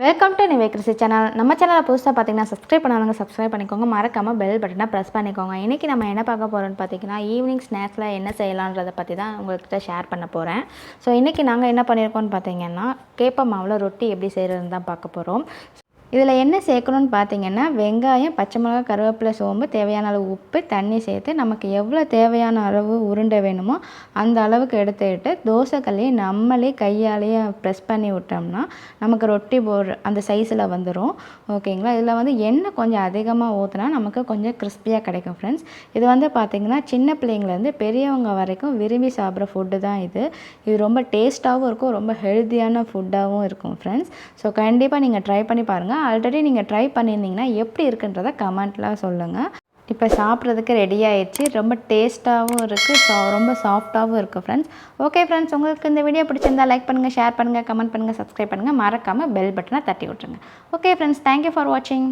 Welcome to Nive Christy channel நம்ம சேனலை புதுசாக பார்த்தீங்கன்னா சப்ஸ்கிரைப் பண்ணாதவங்க சப்ஸ்கிரைப் பண்ணிக்கோங்க. மறக்காமல் பெல் பட்டனை ப்ரெஸ் பண்ணிக்கோங்க. இன்றைக்கி நம்ம என்ன பார்க்க போகிறோம்னு பார்த்தீங்கன்னா ஈவினிங் ஸ்நாக்ஸில் என்ன செய்யலான்றதை பற்றி தான் உங்கள்கிட்ட ஷேர் பண்ண போகிறேன் ஸோ இன்றைக்கி நாங்கள் என்ன பண்ணியிருக்கோம்னு பார்த்தீங்கன்னா கேப்ப மாவில் ரொட்டி எப்படி செய்கிறதுன்னு தான் பார்க்க போகிறோம் இதில் என்ன சேர்க்கணும்னு பார்த்தீங்கன்னா வெங்காயம் பச்சை மிளகா கருவேப்பிலை சோம்பு தேவையான அளவு உப்பு தண்ணி சேர்த்து நமக்கு எவ்வளோ தேவையான அளவு உருண்டை வேணுமோ அந்த அளவுக்கு எடுத்துக்கிட்டு தோசைக்கல்லையே நம்மளே கையாலேயே ப்ரெஸ் பண்ணி விட்டோம்னா நமக்கு ரொட்டி போடுற அந்த சைஸில் வந்துடும் ஓகேங்களா இதில் வந்து எண்ணெய் கொஞ்சம் அதிகமாக ஊற்றினா நமக்கு கொஞ்சம் கிறிஸ்பியாக கிடைக்கும் ஃப்ரெண்ட்ஸ் இது வந்து பார்த்திங்கன்னா சின்ன பிள்ளைங்கள்லேருந்து பெரியவங்க வரைக்கும் விரும்பி சாப்பிட்ற ஃபுட்டு தான் இது. இது ரொம்ப டேஸ்ட்டாகவும் இருக்கும் ரொம்ப ஹெல்த்தியான ஃபுட்டாகவும் இருக்கும் ஃப்ரெண்ட்ஸ் ஸோ கண்டிப்பாக நீங்கள் ட்ரை பண்ணி பாருங்கள் ஆல்ரெடி நீங்கள் ட்ரை பண்ணியிருந்தீங்கன்னா எப்படி இருக்குன்றத கமெண்ட்டில் சொல்லுங்கள் இப்போ சாப்பிட்றதுக்கு ரெடி ஆயிடுச்சு. ரொம்ப டேஸ்ட்டாகவும் இருக்குது சா ரொம்ப சாஃப்டாகவும் இருக்குது ஃப்ரெண்ட்ஸ் ஓகே ஃப்ரெண்ட்ஸ் உங்களுக்கு இந்த வீடியோ பிடிச்சிருந்தா லைக் பண்ணுங்கள் ஷேர் பண்ணுங்கள் கமெண்ட் பண்ணுங்கள் சப்ஸ்கிரைப் பண்ணுங்கள் மறக்காமல் பெல் பட்டனை தட்டி விட்ருங்க ஓகே ஃப்ரெண்ட்ஸ் தேங்க்யூ ஃபார் வாட்சிங்